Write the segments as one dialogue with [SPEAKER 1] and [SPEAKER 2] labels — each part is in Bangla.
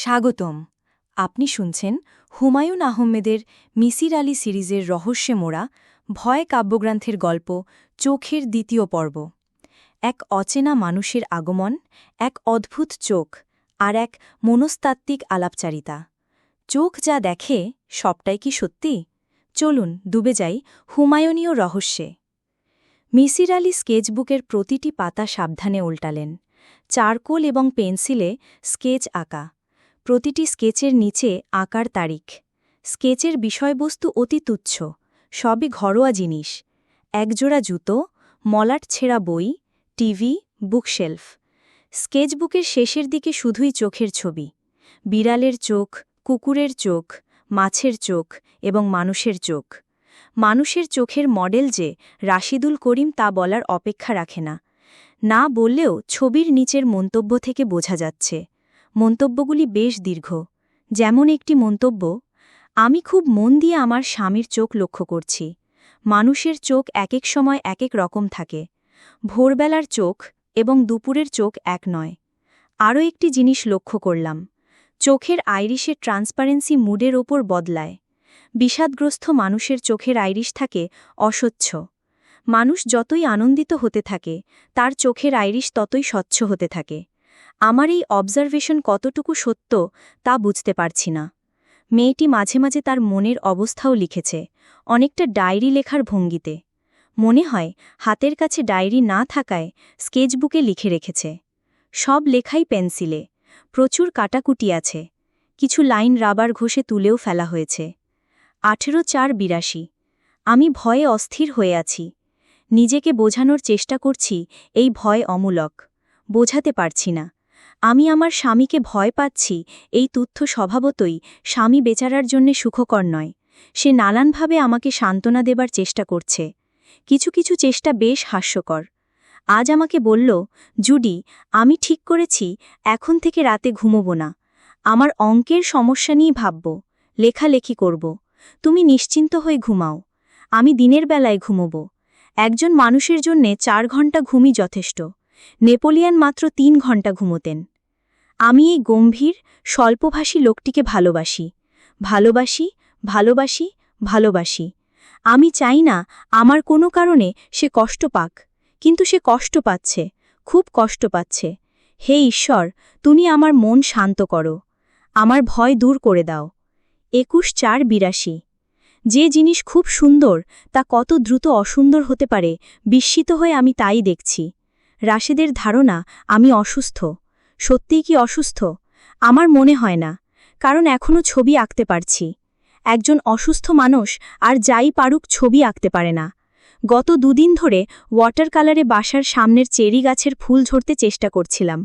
[SPEAKER 1] স্বাগতম। আপনি শুনছেন হুমায়ুন আহমেদের মিসির আলী সিরিজের রহস্যে মোড়া ভয় কাব্যগ্রন্থের গল্প চোখের দ্বিতীয় পর্ব। এক অচেনা মানুষের আগমন, এক অদ্ভুত চোখ আর এক মনস্তাত্ত্বিক আলাপচারিতা। চোখ যা দেখে সবটাই কি সত্যি? চলুন ডুবে যাই হুমায়ুনীয় রহস্যে। মিসির আলী স্কেচবুকের প্রতিটি পাতা সাবধানে উল্টালেন। চারকোল এবং পেন্সিলে স্কেচ আঁকা। প্রতিটি স্কেচের নিচে আঁকার তারিখ। স্কেচের বিষয়বস্তু অতি তুচ্ছ, সবই ঘরোয়া জিনিস। একজোড়া জুতো, মলাট ছেঁড়া বই, টিভি, বুকশেলফ। স্কেচবুকের শেষের দিকে শুধুই চোখের ছবি। বিড়ালের চোখ, কুকুরের চোখ, মাছের চোখ এবং মানুষের চোখ। মানুষের চোখের মডেল যে রাশিদুল করিম তা বলার অপেক্ষা রাখে না। না বললেও ছবির নিচের মন্তব্য থেকে বোঝা যাচ্ছে। মন্তব্যগুলি বেশ দীর্ঘ। যেমন একটি মন্তব্য, আমি খুব মন দিয়ে আমার স্বামীর চোখ লক্ষ্য করছি। মানুষের চোখ এক এক সময় এক এক রকম থাকে। ভোরবেলার চোখ এবং দুপুরের চোখ এক নয়। আরও একটি জিনিস লক্ষ্য করলাম। চোখের আইরিশের ট্রান্সপারেন্সি মুডের ওপর বদলায়। বিষাদগ্রস্ত মানুষের চোখের আইরিশ থাকে অস্বচ্ছ। মানুষ যতই আনন্দিত হতে থাকে, তার চোখের আইরিশ ততই স্বচ্ছ হতে থাকে। আমার এই অবজারভেশন কতটুকু সত্য, তা বুঝতে পারছি না। মেয়েটি মাঝে মাঝে তার মনের অবস্থাও লিখেছে, অনেকটা ডায়েরি লেখার ভঙ্গিতে। মনে হয়, হাতের কাছে ডায়েরি না থাকায় স্কেচবুকে লিখে রেখেছে। সব লেখাই পেন্সিলে, প্রচুর কাটাকুটি আছে, কিছু লাইন রাবার ঘষে তুলেও ফেলা হয়েছে। আঠেরো চার বিরাশি, আমি ভয়ে অস্থির হয়ে আছি, নিজেকে বোঝানোর চেষ্টা করছি, এই ভয় অমূলক, বোঝাতে পারছি না। আমি আমার স্বামীকে ভয় পাচ্ছি, এই তথ্য স্বভাবতই স্বামী বেচারার জন্যে সুখকর নয়। সে নানানভাবে আমাকে সান্ত্বনা দেবার চেষ্টা করছে। কিছু কিছু চেষ্টা বেশ হাস্যকর। আজ আমাকে বলল, জুডি, আমি ঠিক করেছি, এখন থেকে রাতে ঘুমোব না। আমার অঙ্কের সমস্যা নিয়ে ভাবব, লেখালেখি করব। তুমি নিশ্চিন্ত হয়ে ঘুমাও। আমি দিনের বেলায় ঘুমোব। একজন মানুষের জন্যে চার ঘণ্টা ঘুমই যথেষ্ট। নেপোলিয়ান মাত্র তিন ঘণ্টা ঘুমোতেন। আমি এই গম্ভীর, স্বল্পভাষী লোকটিকে ভালোবাসি। ভালোবাসি ভালোবাসি ভালোবাসি। আমি চাই না আমার কোনো কারণে সে কষ্ট পাক, কিন্তু সে কষ্ট পাচ্ছে, খুব কষ্ট পাচ্ছে। হে ঈশ্বর, তুমি আমার মন শান্ত করো। আমার ভয় দূর করে দাও। একুশ চার বিরাশি। যে জিনিস খুব সুন্দর, তা কত দ্রুত অসুন্দর হতে পারে, বিস্মিত হয়ে আমি তাই দেখছি। রাশেদের ধারণা, আমি অসুস্থ। সত্যিই কি অসুস্থ? আমার মনে হয় না, কারণ এখনও ছবি আঁকতে পারছি। একজন অসুস্থ মানুষ আর যাই পারুক ছবি আঁকতে পারে না। গত দুদিন ধরে ওয়াটার কালারে বাসার সামনের চেরি গাছের ফুল ঝরতে চেষ্টা করছিলাম।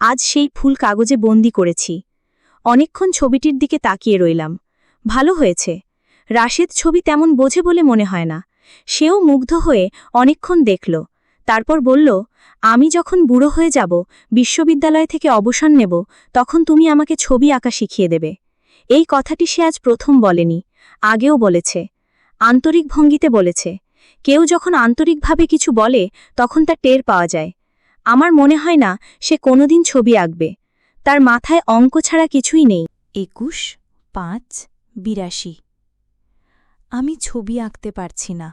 [SPEAKER 1] আজ সেই ফুল কাগজে বন্দি করেছি। অনেকক্ষণ ছবিটির দিকে তাকিয়ে রইলাম। ভালো হয়েছে। রাশেদ ছবি তেমন বোঝে বলে মনে হয় না। সেও মুগ্ধ হয়ে অনেকক্ষণ দেখল। তারপর বলল, আমি যখন বুড়ো হয়ে যাব, বিশ্ববিদ্যালয় থেকে অবসর নেব, তখন তুমি আমাকে ছবি আঁকা শিখিয়ে দেবে। এই কথাটি সে আজ প্রথম বলেনি, আগেও বলেছে। আন্তরিক ভঙ্গিতে বলেছে, কেউ যখন আন্তরিকভাবে কিছু বলে, তখন তা টের পাওয়া যায়। আমার মনে হয় না, সে কোনোদিন ছবি আঁকবে। তার মাথায় অঙ্ক ছাড়া কিছুই নেই। একুশ, পাঁচ, বিরাশি। আমি ছবি আঁকতে পারছি না।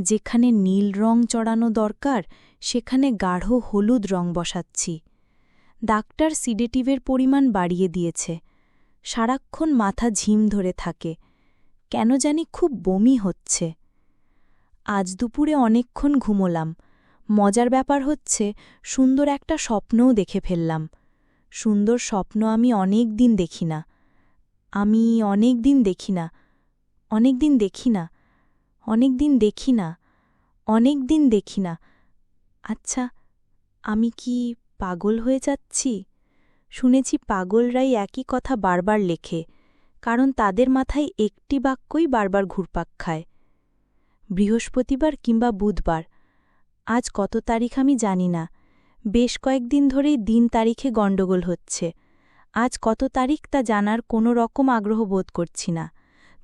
[SPEAKER 1] যেখানে নীল রং চড়ানো দরকার, সেখানে গাঢ় হলুদ রং বসাচ্ছি। ডাক্তার সিডেটিভের পরিমাণ বাড়িয়ে দিয়েছে। সারাক্ষণ মাথা ঝিম ধরে থাকে। কেন জানি খুব বমি হচ্ছে। আজ দুপুরে অনেকক্ষণ ঘুমোলাম। মজার ব্যাপার হচ্ছে, সুন্দর একটা স্বপ্নও দেখে ফেললাম। সুন্দর স্বপ্ন আমি অনেক দিন দেখি না। আমি অনেক দিন দেখি না। অনেক দিন দেখি না। অনেক দিন দেখি না অনেক দিন দেখি না। আচ্ছা আমি কি পাগল হয়ে যাচ্ছি? শুনেছি পাগলরাই একই কথা বারবার লেখে, কারণ তাদের মাথায় একটি বাক্যই বারবার ঘুরপাক খায়। বৃহস্পতিবার কিংবা বুধবার, আজ কত তারিখ আমি জানি না, বেশ কয়েকদিন ধরেই দিন তারিখে গণ্ডগোল হচ্ছে, আজ কত তারিখ তা জানার কোনো রকম আগ্রহ বোধ করছি না।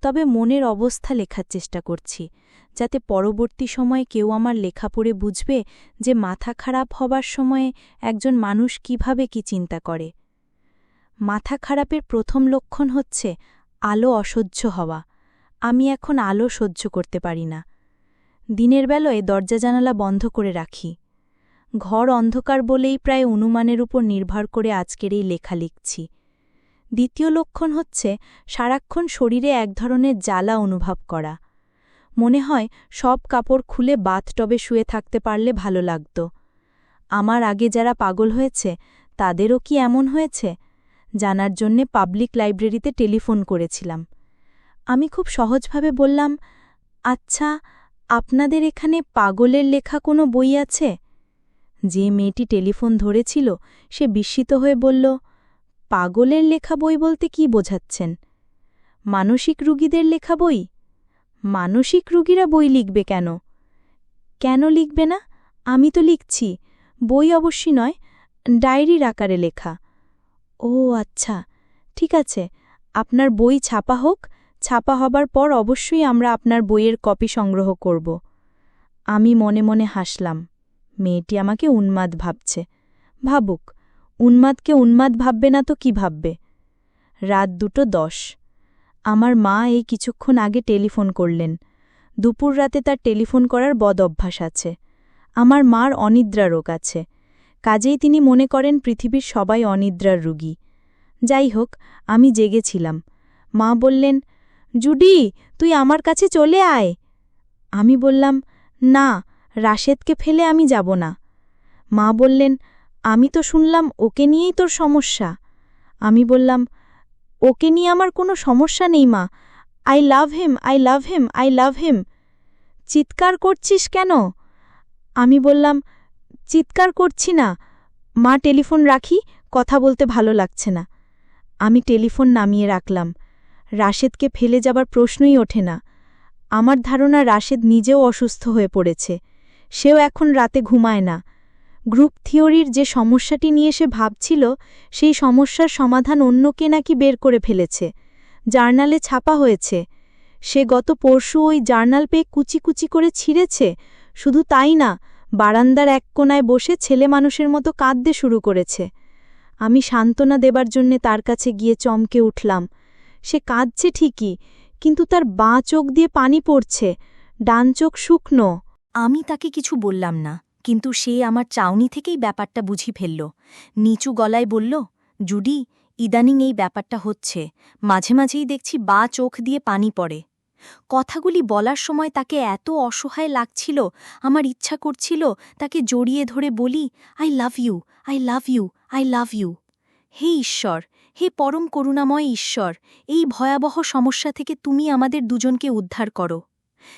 [SPEAKER 1] তবে মনের অবস্থা লেখার চেষ্টা করছি, যাতে পরবর্তী সময়ে কেউ আমার লেখা পড়ে বুঝবে যে মাথা খারাপ হবার সময়ে একজন মানুষ কীভাবে কি চিন্তা করে। মাথা খারাপের প্রথম লক্ষণ হচ্ছে আলো অসহ্য হওয়া। আমি এখন আলো সহ্য করতে পারি না। দিনের বেলায় দরজা জানালা বন্ধ করে রাখি। ঘর অন্ধকার বলেই প্রায় অনুমানের উপর নির্ভর করে আজকের এই লেখা লিখছি। দ্বিতীয় লক্ষণ হচ্ছে সারাক্ষণ শরীরে এক ধরনের জ্বালা অনুভব করা। মনে হয় সব কাপড় খুলে বাথটবে শুয়ে থাকতে পারলে ভালো লাগত। আমার আগে যারা পাগল হয়েছে, তাদেরও কি এমন হয়েছে? জানার জন্যে পাবলিক লাইব্রেরিতে টেলিফোন করেছিলাম। আমি খুব সহজভাবে বললাম আচ্ছা আপনাদের এখানে পাগলের লেখা কোনো বই আছে? যে মেয়েটি টেলিফোন ধরেছিল, সে বিস্মিত হয়ে বলল পাগলের লেখা বই বলতে কি বোঝাচ্ছেন? মানসিক রুগীদের লেখা বই? মানসিক রুগীরা বই লিখবে কেন? কেন লিখবে না? আমি তো লিখছি। বই অবশ্যই নয়, ডায়েরির আকারে লেখা। ও আচ্ছা ঠিক আছে। আপনার বই ছাপা হোক, ছাপা হবার পর অবশ্যই আমরা আপনার বইয়ের কপি সংগ্রহ করব। আমি মনে মনে হাসলাম। মেয়েটি আমাকে উন্মাদ ভাবছে। ভাবুক উন্মাদকে উন্মাদ ভাববে না তো কি ভাববে? রাত দুটো দশ। আমার মা এই কিছুক্ষণ আগে টেলিফোন করলেন। দুপুর রাতে তার টেলিফোন করার বদ অভ্যাস আছে। আমার মার অনিদ্রা রোগ আছে। কাজেই তিনি মনে করেন পৃথিবীর সবাই অনিদ্রার রুগী। যাই হোক, আমি জেগেছিলাম। মা বললেন, জুডি, তুই আমার কাছে চলে আয়। আমি বললাম, না, রাশেদকে ফেলে আমি যাব না। মা বললেন আমি তো শুনলাম ওকে নিয়েই তোর সমস্যা। আমি বললাম, ওকে নিয়ে আমার কোনো সমস্যা নেই মা। I love him I love him I love him চিৎকার করছিস কেন? আমি বললাম, চিৎকার করছি না। মা, টেলিফোন রাখি, কথা বলতে ভালো লাগছে না। আমি টেলিফোন নামিয়ে রাখলাম। রাশেদকে ফেলে যাবার প্রশ্নই ওঠে না। আমার ধারণা রাশেদ নিজেও অসুস্থ হয়ে পড়েছে। সেও এখন রাতে ঘুমায় না। গ্রুপ থিওরির যে সমস্যাটি নিয়ে সে ভাবছিল, সেই সমস্যার সমাধান অন্যকে নাকি বের করে ফেলেছে। জার্নালে ছাপা হয়েছে, সে গত পরশু ওই জার্নাল পেয়ে কুচি কুচি করে ছিঁড়েছে? শুধু তাই না, বারান্দার এক কোনায় বসে ছেলে মানুষের মতো কাঁদতে শুরু করেছে। আমি সান্ত্বনা দেবার জন্যে তার কাছে গিয়ে চমকে উঠলাম। সে কাঁদছে ঠিকই, কিন্তু তার বাঁ চোখ দিয়ে পানি পড়ছে, ডান চোখ শুকনো। আমি তাকে কিছু বললাম না। কিন্তু সে আমার চাউনি থেকেই ব্যাপারটা বুঝি ফেলল। নিচু গলায় বলল, জুডি, ইদানিং এই ব্যাপারটা হচ্ছে। মাঝে মাঝেই দেখছি বা চোখ দিয়ে পানি পড়ে। কথাগুলি বলার সময় তাকে এত অসহায় লাগছিল, আমার ইচ্ছা করছিল তাকে জড়িয়ে ধরে বলি, I love you, I love you, I love you. হে ঈশ্বর, হে পরম করুণাময় ঈশ্বর, এই ভয়াবহ সমস্যা থেকে তুমি আমাদের দুজনকে উদ্ধার করো।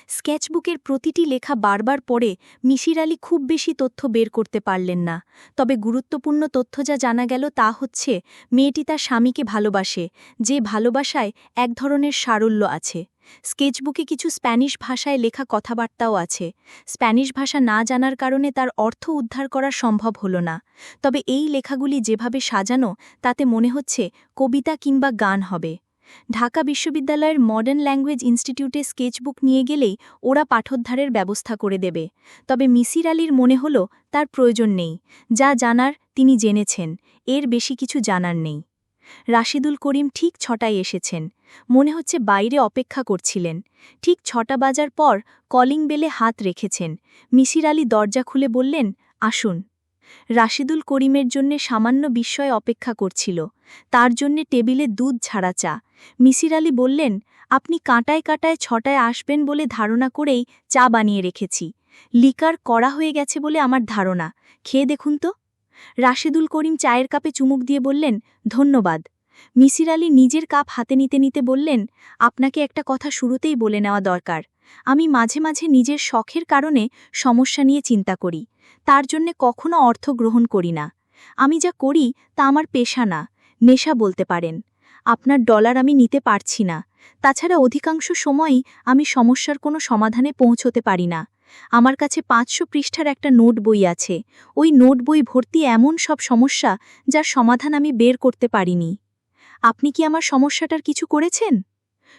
[SPEAKER 1] স্কেচবুকের প্রতিটি লেখা বারবার পড়ে মিশির আলী খুব বেশি তথ্য বের করতে পারলেন না। তবে গুরুত্বপূর্ণ তথ্য যা জানা গেল তা হচ্ছে, মেয়েটি তার স্বামীকে ভালোবাসে, যে ভালোবাসায় এক ধরনের সারল্য আছে। স্কেচবুকে কিছু স্প্যানিশ ভাষায় লেখা কথাবার্তাও আছে। স্প্যানিশ ভাষা না জানার কারণে তার অর্থ উদ্ধার করা সম্ভব হল না। তবে এই লেখাগুলি যেভাবে সাজানো, তাতে মনে হচ্ছে কবিতা কিংবা গান হবে। ঢাকা বিশ্ববিদ্যালয়ের মডার্ন ল্যাঙ্গুয়েজ ইনস্টিটিউটে স্কেচবুক নিয়ে গেলেই ওরা পাঠোদ্ধারের ব্যবস্থা করে দেবে। তবে মিসির আলীর মনে হল, তার প্রয়োজন নেই। যা জানার তিনি জেনেছেন, এর বেশি কিছু জানার নেই। রাশিদুল করিম ঠিক ছটায় এসেছেন। মনে হচ্ছে বাইরে অপেক্ষা করছিলেন। ঠিক ছটা বাজার পর কলিং বেলে হাত রেখেছেন। মিসির আলী দরজা খুলে বললেন, আসুন। রাশিদুল করিমের জন্যে সামান্য বিস্ময় অপেক্ষা করছিল। তার জন্যে টেবিলে দুধ, ছাড়া চা। মিসির আলী বললেন, আপনি কাঁটায় কাঁটায় ছটায় আসবেন বলে ধারণা করেই চা বানিয়ে রেখেছি। লিকার কড়া হয়ে গেছে বলে আমার ধারণা। খেয়ে দেখুন তো। রাশেদুল করিম চায়ের কাপে চুমুক দিয়ে বললেন, ধন্যবাদ। মিসির আলী নিজের কাপ হাতে নিতে নিতে বললেন, আপনাকে একটা কথা শুরুতেই বলে নেওয়া দরকার। আমি মাঝে মাঝে নিজের শখের কারণে সমস্যা নিয়ে চিন্তা করি। তার জন্যে কখনো অর্থ গ্রহণ করি না। আমি যা করি, তা আমার পেশা না। নেশা বলতে পারেন। আপনার ডলার আমি নিতে পারছি না। তাছাড়া অধিকাংশ সময়ই আমি সমস্যার কোনো সমাধানে পৌঁছতে পারি না। আমার কাছে পাঁচশো পৃষ্ঠার একটা নোট বই আছে। ওই নোট বই ভর্তি এমন সব সমস্যা যার সমাধান আমি বের করতে পারিনি। আপনি কি আমার সমস্যাটার কিছু করেছেন?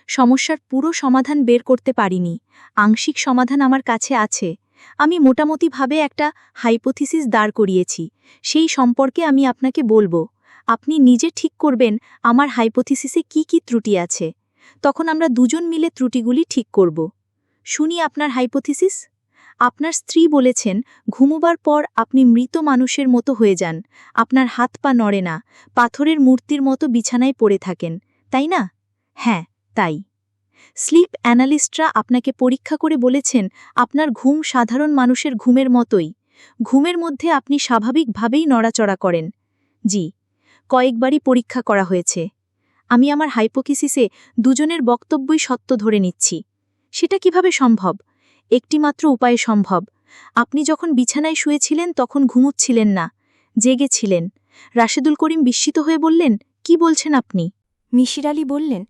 [SPEAKER 1] সমস্যার পুরো সমাধান বের করতে পারিনি। আংশিক সমাধান আমার কাছে আছে। আমি মোটামুটিভাবে একটা হাইপোথিসিস দাঁড় করিয়েছি। সেই সম্পর্কে আমি আপনাকে বলব। আপনি নিজে ঠিক করবেন আমার হাইপোথিসিসে কি কি ত্রুটি আছে। তখন আমরা দুজন মিলে ত্রুটিগুলি ঠিক করব। শুনি আপনার হাইপোথিসিস। আপনার স্ত্রী বলেছেন, ঘুমোবার পর আপনি মৃত মানুষের মতো হয়ে যান। আপনার হাত পা নড়ে না। পাথরের মূর্তির মতো বিছানায় পড়ে থাকেন। তাই না? হ্যাঁ তাই। স্লিপ অ্যানালিস্টরা আপনাকে পরীক্ষা করে বলেছেন, আপনার ঘুম সাধারণ মানুষের ঘুমের মতোই। ঘুমের মধ্যে আপনি স্বাভাবিকভাবেই নড়াচড়া করেন। জি, কয়েকবারই পরীক্ষা করা হয়েছে। আমি আমার হাইপোকিসিসে দুজনের বক্তব্যই সত্য ধরে নিচ্ছি। সেটা কীভাবে সম্ভব? একটিমাত্র উপায়ে সম্ভব। আপনি যখন বিছানায় শুয়েছিলেন তখন ঘুমুচ্ছিলেন না, জেগেছিলেন। রাশেদুল করিম বিস্মিত হয়ে বললেন, কি বলছেন আপনি? মিশির আলী বললেন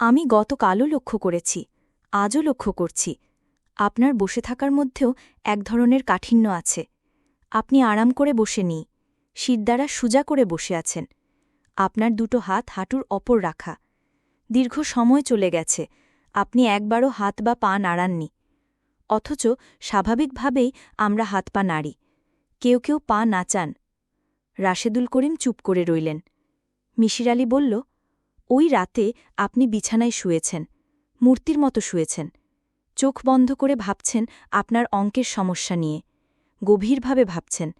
[SPEAKER 1] আমি গতকালও লক্ষ্য করেছি, আজও লক্ষ্য করছি। আপনার বসে থাকার মধ্যেও এক ধরনের কাঠিন্য আছে। আপনি আরাম করে বসে নি দ্বারা সুজা করে বসে আছেন। আপনার দুটো হাত হাঁটুর অপর রাখা। দীর্ঘ সময় চলে গেছে। আপনি একবারও হাত বা পা নাড়াননি। অথচ স্বাভাবিকভাবেই আমরা হাত পা নাড়ি। কেউ কেউ পা নাচান। রাশেদুল করিম চুপ করে রইলেন। মিশির আলী বলল ওই রাতে আপনি বিছানায় শুয়েছেন, মূর্তির মতো শুয়েছেন। চোখ বন্ধ করে ভাবছেন আপনার অঙ্কের সমস্যা নিয়ে। গভীরভাবে ভাবছেন।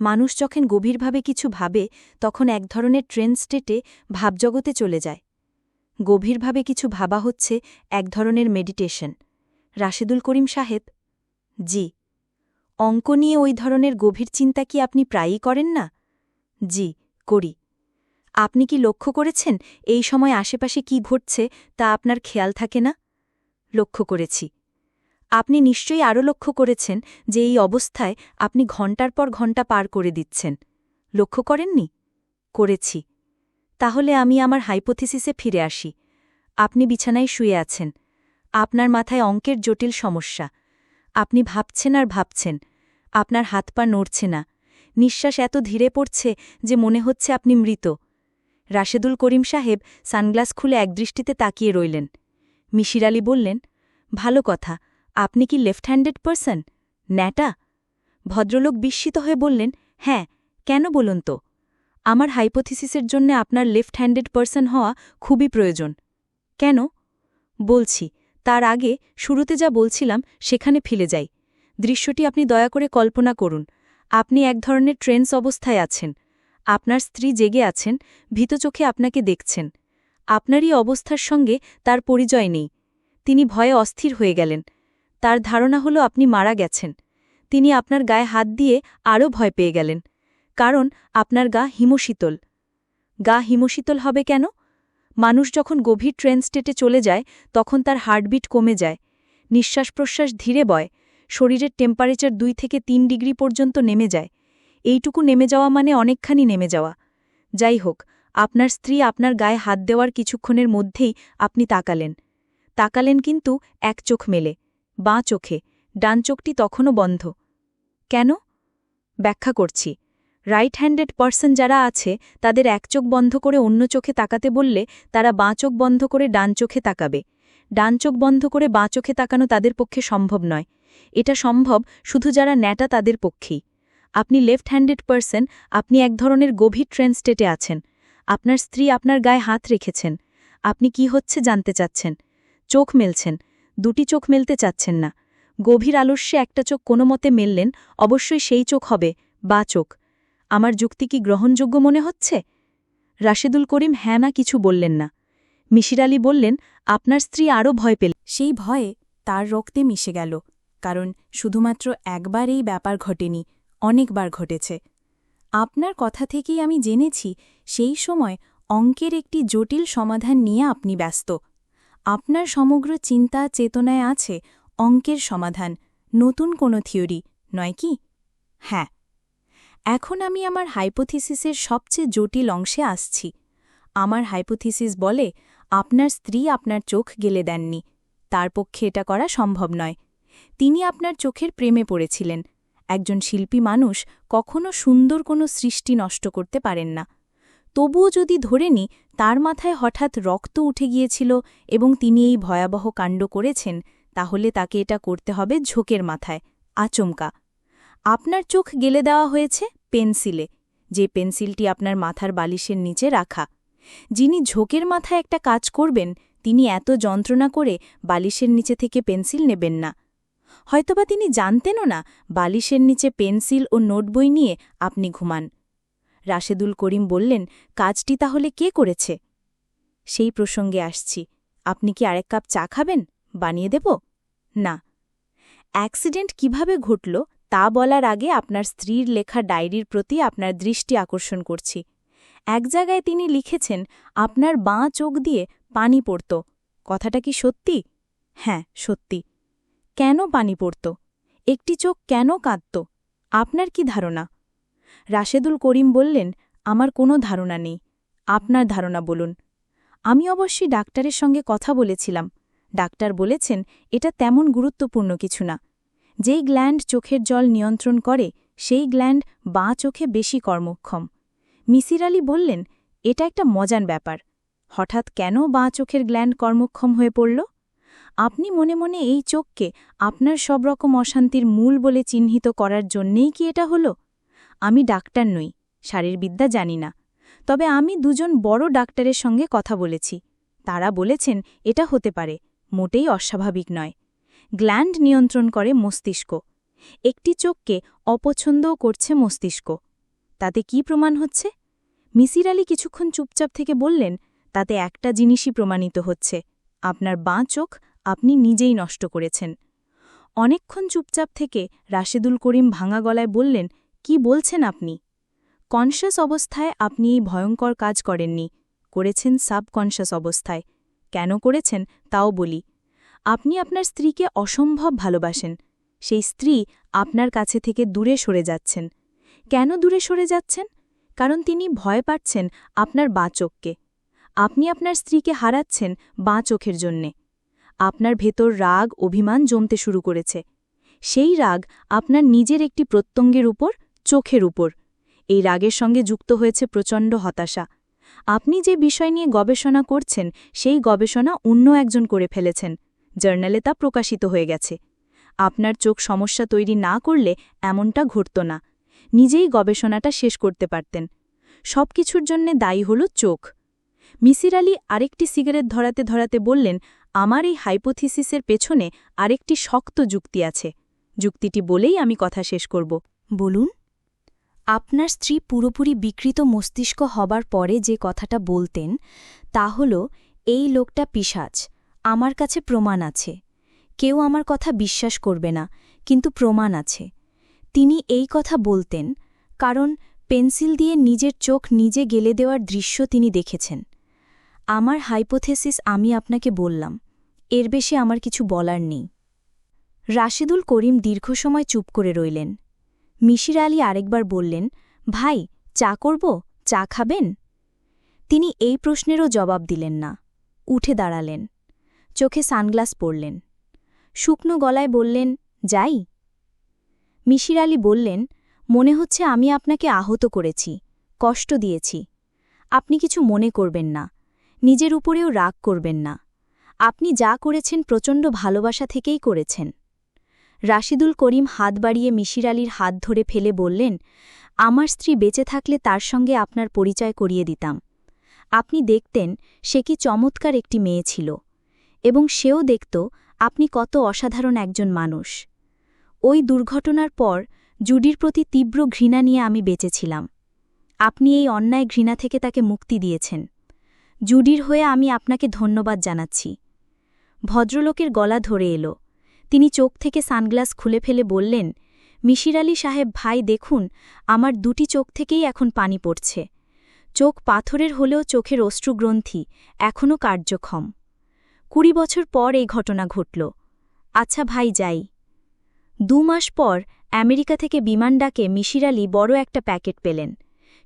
[SPEAKER 1] মানুষ যখন গভীরভাবে কিছু ভাবে, তখন এক ধরনের ট্রেন স্টেটে ভাবজগতে চলে যায়। গভীরভাবে কিছু ভাবা হচ্ছে এক ধরনের মেডিটেশন। রাশেদুল করিম সাহেব, জি। অঙ্ক নিয়ে ওই ধরনের গভীর চিন্তা কি আপনি প্রায়ই করেন না? জি, করি। আপনি কি লক্ষ্য করেছেন এই সময় আশেপাশে কি ঘটছে তা আপনার খেয়াল থাকে না? লক্ষ্য করেছি। আপনি নিশ্চয়ই আরও লক্ষ্য করেছেন যে এই অবস্থায় আপনি ঘণ্টার পর ঘণ্টা পার করে দিচ্ছেন। লক্ষ্য করেননি? করেছি। তাহলে আমি আমার হাইপোথিসিসে ফিরে আসি। আপনি বিছানায় শুয়ে আছেন। আপনার মাথায় অঙ্কের জটিল সমস্যা। আপনি ভাবছেন আর ভাবছেন। আপনার হাত পা নড়ছে না। নিঃশ্বাস এত ধীরে পড়ছে যে মনে হচ্ছে আপনি মৃত। রাশেদুল করিম সাহেব সানগ্লাস খুলে একদৃষ্টিতে তাকিয়ে রইলেন। মিশির আলী বললেন, ভালো কথা, আপনি কি লেফট হ্যান্ডেড পারসন? ন্যাটা? ভদ্রলোক বিস্মিত হয়ে বললেন হ্যাঁ কেন বলুন তো? আমার হাইপোথিসিসের জন্য আপনার লেফট হ্যান্ডেড পারসন হওয়া খুবই প্রয়োজন। কেন? বলছি, তার আগে শুরুতে যা বলছিলাম সেখানে ফিরে যাই। দৃশ্যটি আপনি দয়া করে কল্পনা করুন। আপনি এক ধরনের ট্রেন্স অবস্থায় আছেন। আপনার স্ত্রী জেগে আছেন, ভীত চোখে আপনাকে দেখছেন। আপনারই অবস্থার সঙ্গে তার পরিচয় নেই। তিনি ভয়ে অস্থির হয়ে গেলেন। তার ধারণা হলো আপনি মারা গেছেন। তিনি আপনার গায়ে হাত দিয়ে আরও ভয় পেয়ে গেলেন। কারণ আপনার গা হিমশীতল। গা হিমশীতল হবে কেন? মানুষ যখন গভীর ট্রেন স্টেটে চলে যায়, তখন তার হার্টবিট কমে যায়। নিঃশ্বাস প্রশ্বাস ধীরে বয়। শরীরের টেম্পারেচার দুই থেকে তিন ডিগ্রি পর্যন্ত নেমে যায়। এইটুকু নেমে যাওয়া মানে অনেকখানি নেমে যাওয়া। যাই হোক, আপনার স্ত্রী আপনার গায়ে হাত দেওয়ার কিছুক্ষণের মধ্যেই আপনি তাকালেন। তাকালেন কিন্তু এক চোখ মেলে, বাঁ চোখে, ডান চোখটি তখনও বন্ধ। কেন? ব্যাখ্যা করছি। রাইট হ্যান্ডেড পার্সন যারা আছে, তাদের এক চোখ বন্ধ করে অন্য চোখে তাকাতে বললে তারা বাঁ চোখ বন্ধ করে ডান চোখে তাকাবে। ডান চোখ বন্ধ করে বাঁ চোখে তাকানো তাদের পক্ষে সম্ভব নয়। এটা সম্ভব শুধু যারা ন্যাটা তাদের পক্ষেই। আপনি লেফট হ্যান্ডেড পার্সন আপনি এক ধরনের গভীর ট্রেন স্টেটে আছেন। আপনার স্ত্রী আপনার গায়ে হাত রেখেছেন। আপনি কি হচ্ছে জানতে চাচ্ছেন? চোখ মেলছেন। দুটি চোখ মেলতে চাচ্ছেন না। গভীর আলস্যে একটা চোখ কোনো মতে মেললেন, অবশ্যই সেই চোখ হবে, বা চোখ। আমার যুক্তি কি গ্রহণযোগ্য মনে হচ্ছে? রাশেদুল করিম হ্যাঁ না কিছু বললেন না। মিশির আলী বললেন, আপনার স্ত্রী আরও ভয় পেল। সেই ভয়ে তার রক্তে মিশে গেল। কারণ শুধুমাত্র একবার এই ব্যাপার ঘটেনি। অনেকবার ঘটেছে। আপনার কথা থেকেই আমি জেনেছি, সেই সময় অঙ্কের একটি জটিল সমাধান নিয়ে আপনি ব্যস্ত। আপনার সমগ্র চিন্তা, চেতনায় আছে অঙ্কের সমাধান, নতুন কোনো থিওরি, নয় কি? হ্যাঁ। এখন আমি আমার হাইপোথিসিসের সবচেয়ে জটিল অংশে আসছি। আমার হাইপোথিসিস বলে আপনার স্ত্রী আপনার চোখ গেলে দেননি। তার পক্ষে এটা করা সম্ভব নয়। তিনি আপনার চোখের প্রেমে পড়েছিলেন। একজন শিল্পী মানুষ কখনো সুন্দর কোনো সৃষ্টি নষ্ট করতে পারেন না। তবুও যদি ধরে নি, তার মাথায় হঠাৎ রক্ত উঠে গিয়েছিল এবং তিনি এই ভয়াবহ কাণ্ড করেছেন, তাহলে তাকে এটা করতে হবে ঝোঁকের মাথায়। আচমকা। আপনার চোখ গেলে দেওয়া হয়েছে পেন্সিলে, যে পেন্সিলটি আপনার মাথার বালিশের নিচে রাখা। যিনি ঝোঁকের মাথায় একটা কাজ করবেন, তিনি এত যন্ত্রণা করে বালিশের নিচে থেকে পেন্সিল নেবেন না। হয়তোবা তিনি জানতেনও না বালিশের নিচে পেন্সিল ও নোটবই নিয়ে আপনি ঘুমান। রাশেদুল করিম বললেন, কাজটি তাহলে কে করেছে? সেই প্রসঙ্গে আসছি। আপনি কি আরেক কাপ চা খাবেন? বানিয়ে দেব? না। অ্যাক্সিডেন্ট কীভাবে ঘটল তা বলার আগে আপনার স্ত্রীর লেখা ডায়েরির প্রতি আপনার দৃষ্টি আকর্ষণ করছি। এক জায়গায় তিনি লিখেছেন, আপনার বাঁ চোখ দিয়ে পানি পড়ত। কথাটা কি সত্যি? হ্যাঁ সত্যি। কেন পানি পড়ত? একটি চোখ কেন কাঁদত? আপনার কি ধারণা? রাশেদুল করিম বললেন, আমার কোনো ধারণা নেই। আপনার ধারণা বলুন। আমি অবশ্যই ডাক্তারের সঙ্গে কথা বলেছিলাম। ডাক্তার বলেছেন, এটা তেমন গুরুত্বপূর্ণ কিছু না। যেই গ্ল্যান্ড চোখের জল নিয়ন্ত্রণ করে, সেই গ্ল্যান্ড বাঁ চোখে বেশি কর্মক্ষম। মিসির আলী বললেন, এটা একটা মজান ব্যাপার। হঠাৎ কেন বাঁ চোখের গ্ল্যান্ড কর্মক্ষম হয়ে পড়ল? আপনি মনে মনে এই চোখকে আপনার সব রকম অশান্তির মূল বলে চিহ্নিত করার জন্যেই কি এটা হলো? আমি ডাক্তার নই, শারীরবিদ্যা জানি না। তবে আমি দুজন বড় ডাক্তারের সঙ্গে কথা বলেছি। তারা বলেছেন এটা হতে পারে, মোটেই অস্বাভাবিক নয়। গ্ল্যান্ড নিয়ন্ত্রণ করে মস্তিষ্ক। একটি চোখকে অপছন্দও করছে মস্তিষ্ক। তাতে কি প্রমাণ হচ্ছে? মিসির আলী কিছুক্ষণ চুপচাপ থেকে বললেন, তাতে একটা জিনিসই প্রমাণিত হচ্ছে। আপনার বাঁ চোখ আপনি নিজেই নষ্ট করেছেন। অনেকক্ষণ চুপচাপ থেকে রাশেদুল করিম ভাঙা গলায় বললেন, কি বলছেন আপনি? কনশাস অবস্থায় আপনি এই ভয়ঙ্কর কাজ করেননি। করেছেন সাবকনশাস অবস্থায়। কেন করেছেন তাও বলি। আপনি আপনার স্ত্রীকে অসম্ভব ভালোবাসেন। সেই স্ত্রী আপনার কাছে থেকে দূরে সরে যাচ্ছেন। কেন দূরে সরে যাচ্ছেন? কারণ তিনি ভয় পাচ্ছেন আপনার বাঁ চোখকে। আপনি আপনার স্ত্রীকে হারাচ্ছেন বাঁ চোখের জন্যে। আপনার ভেতর রাগ, অভিমান জমতে শুরু করেছে। সেই রাগ আপনার নিজের একটি প্রত্যঙ্গের উপর, চোখের উপর। এই রাগের সঙ্গে যুক্ত হয়েছে প্রচণ্ড হতাশা। আপনি যে বিষয় নিয়ে গবেষণা করছেন, সেই গবেষণা অন্য একজন করে ফেলেছেন। জার্নালে তা প্রকাশিত হয়ে গেছে। আপনার চোখ সমস্যা তৈরি না করলে এমনটা ঘটত না। নিজেই গবেষণাটা শেষ করতে পারতেন। সব কিছুর জন্যে দায়ী হল চোখ। মিসির আলী আরেকটি সিগারেট ধরাতে ধরাতে বললেন আমার এই হাইপোথিসিসের পেছনে আরেকটি শক্ত যুক্তি আছে। যুক্তিটি বলেই আমি কথা শেষ করব। বলুন, আপনার স্ত্রী পুরোপুরি বিকৃত মস্তিষ্ক হবার পরে যে কথাটা বলতেন, তা হল, এই লোকটা পিসাজ আমার কাছে প্রমাণ আছে। কেউ আমার কথা বিশ্বাস করবে না, কিন্তু প্রমাণ আছে। তিনি এই কথা বলতেন, কারণ পেন্সিল দিয়ে নিজের চোখ নিজে গেলে দেওয়ার দৃশ্য তিনি দেখেছেন। আমার হাইপোথেসিস আমি আপনাকে বললাম এর বেশি আমার কিছু বলার নেই। রাশিদুল করিম দীর্ঘ সময় চুপ করে রইলেন। মিশির আলী আরেকবার বললেন, ভাই, চা করব? চা খাবেন? তিনি এই প্রশ্নেরও জবাব দিলেন না। উঠে দাঁড়ালেন। চোখে সানগ্লাস পরলেন। শুকনো গলায় বললেন, যাই। মিশির আলী বললেন, মনে হচ্ছে আমি আপনাকে আহত করেছি, কষ্ট দিয়েছি। আপনি কিছু মনে করবেন না, নিজের উপরেও রাগ করবেন না। আপনি যা করেছেন প্রচণ্ড ভালোবাসা থেকেই করেছেন। রাশিদুল করিম হাত বাড়িয়ে মিশির আলীর হাত ধরে ফেলে বললেন, আমার স্ত্রী বেঁচে থাকলে তার সঙ্গে আপনার পরিচয় করিয়ে দিতাম। আপনি দেখতেন সে কি চমৎকার একটি মেয়ে ছিল এবং সেও দেখত আপনি কত অসাধারণ একজন মানুষ। ওই দুর্ঘটনার পর জুডির প্রতি তীব্র ঘৃণা নিয়ে আমি বেঁচেছিলাম। আপনি এই অন্যায় ঘৃণা থেকে তাকে মুক্তি দিয়েছেন। জুডির হয়ে আমি আপনাকে ধন্যবাদ জানাচ্ছি। ভদ্রলোকের গলা ধরে এলো। তিনি চোখ থেকে সানগ্লাস খুলে ফেলে বললেন মিশির আলী সাহেব, ভাই, দেখুন, আমার দুটি চোখ থেকেই এখন পানি পড়ছে। চোখ পাথরের হলেও চোখের অশ্রুগ্রন্থি এখনও কার্যক্ষম। কুড়ি বছর পর এই ঘটনা ঘটল। আচ্ছা ভাই, যাই। দু মাস পর আমেরিকা থেকে বিমান ডাকে মিশির আলী বড় একটা প্যাকেট পেলেন।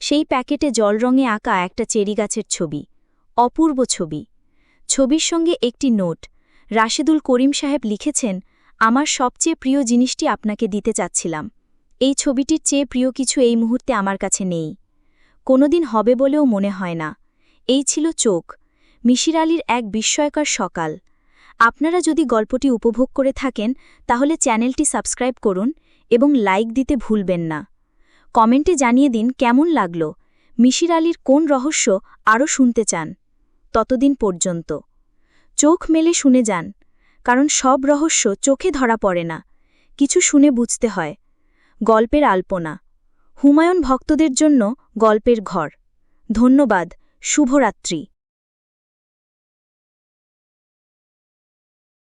[SPEAKER 1] সেই প্যাকেটে জলরঙে আঁকা একটা চেরি গাছের ছবি, অপূর্ব ছবি। ছবির সঙ্গে একটি নোট রাশেদুল করিম সাহেব লিখেছেন, আমার সবচেয়ে প্রিয় জিনিসটি আপনাকে দিতে চাচ্ছিলাম। এই ছবিটির চেয়ে প্রিয় কিছু এই মুহূর্তে আমার কাছে নেই। কোনোদিন হবে বলেও মনে হয় না। এই ছিল চোখ। মিশির আলীর এক বিস্ময়কর সকাল। আপনারা যদি গল্পটি উপভোগ করে থাকেন, তাহলে চ্যানেলটি সাবস্ক্রাইব করুন এবং লাইক দিতে ভুলবেন না। কমেন্টে জানিয়ে দিন কেমন লাগল? মিশির আলীর কোন রহস্য আরও শুনতে চান? ততদিন পর্যন্ত। চোখ মেলে শুনে যান, কারণ সব রহস্য চোখে ধরা পড়ে না, কিছু শুনে বুঝতে হয়। গল্পের আলপনা, হুমায়ুন ভক্তদের জন্য গল্পের ঘর। ধন্যবাদ, শুভরাত্রি।